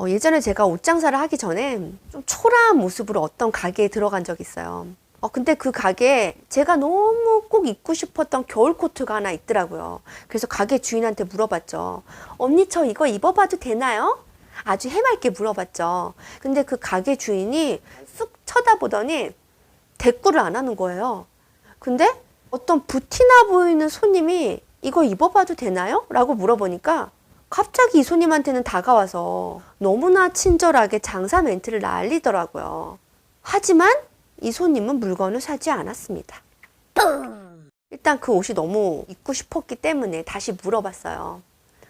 어, 예전에 제가 옷 장사를 하기 전에 좀 초라한 모습으로 어떤 가게에 들어간 적이 있어요. 어, 근데 그 가게에 제가 너무 꼭 입고 싶었던 겨울 코트가 하나 있더라고요. 그래서 가게 주인한테 물어봤죠. 언니, 저 이거 입어봐도 되나요? 아주 해맑게 물어봤죠. 근데 그 가게 주인이 쑥 쳐다보더니 대꾸를 안 하는 거예요. 근데 어떤 부티나 보이는 손님이 이거 입어봐도 되나요? 라고 물어보니까 갑자기 이 손님한테는 다가와서 너무나 친절하게 장사 멘트를 날리더라고요. 하지만 이 손님은 물건을 사지 않았습니다. 일단 그 옷이 너무 입고 싶었기 때문에 다시 물어봤어요.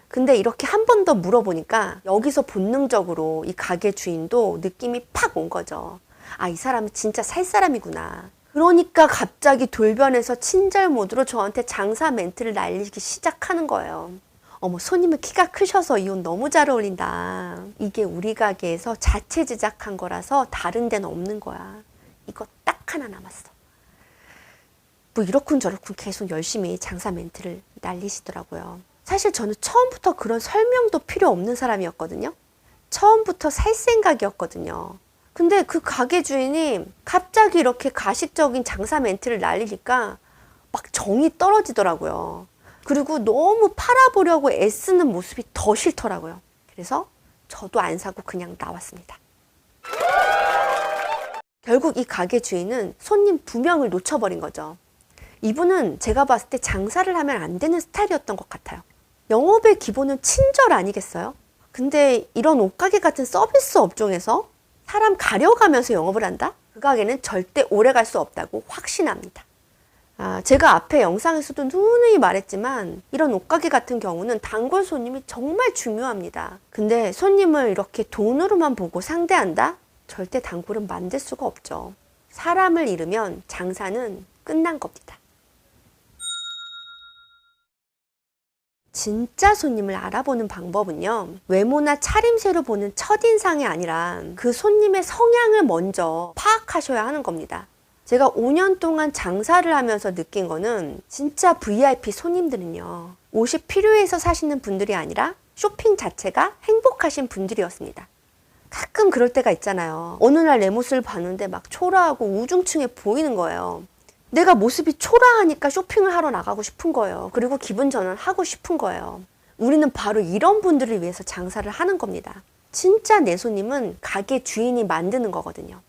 근데 이렇게 한 번 더 물어보니까 여기서 본능적으로 이 가게 주인도 느낌이 팍 온 거죠. 아, 이 사람은 진짜 살 사람이구나. 그러니까 갑자기 돌변해서 친절 모드로 저한테 장사 멘트를 날리기 시작하는 거예요. 어머, 손님은 키가 크셔서 이 옷 너무 잘 어울린다. 이게 우리 가게에서 자체 제작한 거라서 다른 데는 없는 거야. 이거 딱 하나 남았어. 뭐 이렇군 저렇군 계속 열심히 장사 멘트를 날리시더라고요. 사실 저는 처음부터 그런 설명도 필요 없는 사람이었거든요. 처음부터 살 생각이었거든요. 근데 그 가게 주인이 갑자기 이렇게 가식적인 장사 멘트를 날리니까 막 정이 떨어지더라고요. 그리고 너무 팔아보려고 애쓰는 모습이 더 싫더라고요. 그래서 저도 안 사고 그냥 나왔습니다. 결국 이 가게 주인은 손님 두 명을 놓쳐버린 거죠. 이분은 제가 봤을 때 장사를 하면 안 되는 스타일이었던 것 같아요. 영업의 기본은 친절 아니겠어요? 근데 이런 옷가게 같은 서비스 업종에서 사람 가려가면서 영업을 한다? 그 가게는 절대 오래 갈 수 없다고 확신합니다. 아, 제가 앞에 영상에서도 누누이 말했지만 이런 옷가게 같은 경우는 단골 손님이 정말 중요합니다. 근데 손님을 이렇게 돈으로만 보고 상대한다? 절대 단골은 만들 수가 없죠. 사람을 잃으면 장사는 끝난 겁니다. 진짜 손님을 알아보는 방법은요, 외모나 차림새로 보는 첫인상이 아니라 그 손님의 성향을 먼저 파악하셔야 하는 겁니다. 제가 5년 동안 장사를 하면서 느낀 거는 진짜 VIP 손님들은요, 옷이 필요해서 사시는 분들이 아니라 쇼핑 자체가 행복하신 분들이었습니다. 가끔 그럴 때가 있잖아요. 어느 날 내 모습을 봤는데 막 초라하고 우중충해 보이는 거예요. 내가 모습이 초라하니까 쇼핑을 하러 나가고 싶은 거예요. 그리고 기분 전환하고 싶은 거예요. 우리는 바로 이런 분들을 위해서 장사를 하는 겁니다. 진짜 내 손님은 가게 주인이 만드는 거거든요.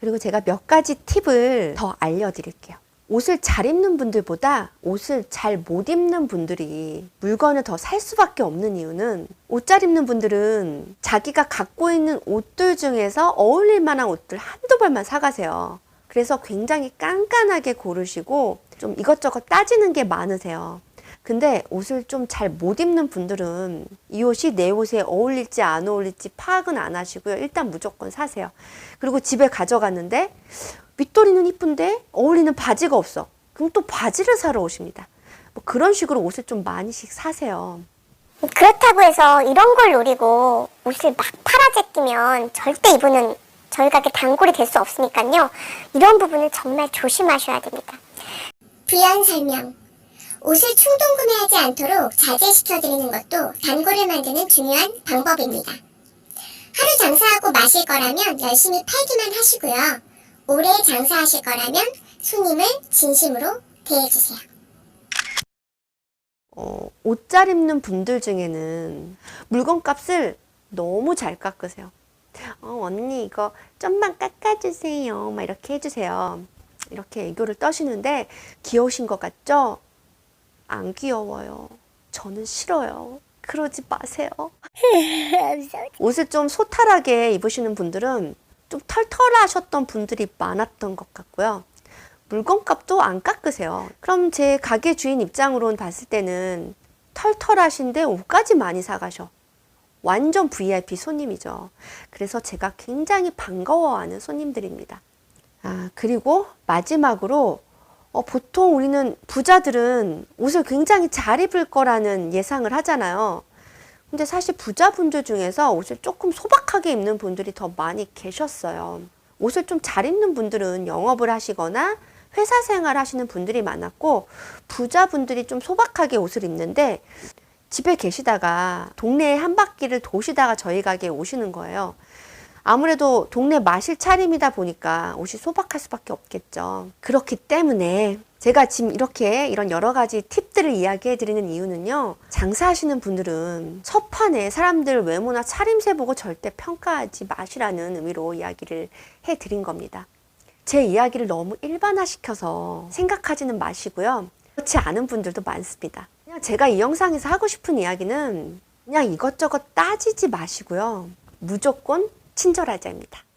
그리고 제가 몇 가지 팁을 더 알려드릴게요. 옷을 잘 입는 분들보다 옷을 잘 못 입는 분들이 물건을 더 살 수밖에 없는 이유는 옷 잘 입는 분들은 자기가 갖고 있는 옷들 중에서 어울릴 만한 옷들 한두 벌만 사가세요. 그래서 굉장히 깐깐하게 고르시고 좀 이것저것 따지는 게 많으세요. 근데 옷을 좀 잘 못 입는 분들은 이 옷이 내 옷에 어울릴지 안 어울릴지 파악은 안 하시고요. 일단 무조건 사세요. 그리고 집에 가져갔는데 밑도리는 이쁜데 어울리는 바지가 없어. 그럼 또 바지를 사러 오십니다. 뭐 그런 식으로 옷을 좀 많이씩 사세요. 그렇다고 해서 이런 걸 노리고 옷을 막 팔아제 끼면 절대 이분은 저희 가게 단골이 될 수 없으니까요. 이런 부분을 정말 조심하셔야 됩니다. 부연 설명. 옷을 충동 구매하지 않도록 자제시켜드리는 것도 단골을 만드는 중요한 방법입니다. 하루 장사하고 마실 거라면 열심히 팔기만 하시고요. 오래 장사하실 거라면 손님을 진심으로 대해주세요. 어, 옷 잘 입는 분들 중에는 물건 값을 너무 잘 깎으세요. 어, 언니 이거 좀만 깎아주세요. 막 이렇게 해주세요. 이렇게 애교를 떠시는데 귀여우신 것 같죠? 안 귀여워요. 저는 싫어요. 그러지 마세요. 옷을 좀 소탈하게 입으시는 분들은 좀 털털하셨던 분들이 많았던 것 같고요. 물건값도 안 깎으세요. 그럼 제 가게 주인 입장으로는 봤을 때는 털털하신데 옷까지 많이 사가셔. 완전 VIP 손님이죠. 그래서 제가 굉장히 반가워하는 손님들입니다. 아, 그리고 마지막으로 어, 보통 우리는 부자들은 옷을 굉장히 잘 입을 거라는 예상을 하잖아요. 근데 사실 부자분들 중에서 옷을 조금 소박하게 입는 분들이 더 많이 계셨어요. 옷을 좀 잘 입는 분들은 영업을 하시거나 회사 생활 하시는 분들이 많았고 부자분들이 좀 소박하게 옷을 입는데 집에 계시다가 동네에 한 바퀴를 도시다가 저희 가게에 오시는 거예요. 아무래도 동네 마실 차림이다 보니까 옷이 소박할 수밖에 없겠죠. 그렇기 때문에 제가 지금 이렇게 이런 여러 가지 팁들을 이야기해 드리는 이유는요. 장사하시는 분들은 첫판에 사람들 외모나 차림새 보고 절대 평가하지 마시라는 의미로 이야기를 해 드린 겁니다. 제 이야기를 너무 일반화시켜서 생각하지는 마시고요. 그렇지 않은 분들도 많습니다. 그냥 제가 이 영상에서 하고 싶은 이야기는 그냥 이것저것 따지지 마시고요. 무조건 친절하자입니다.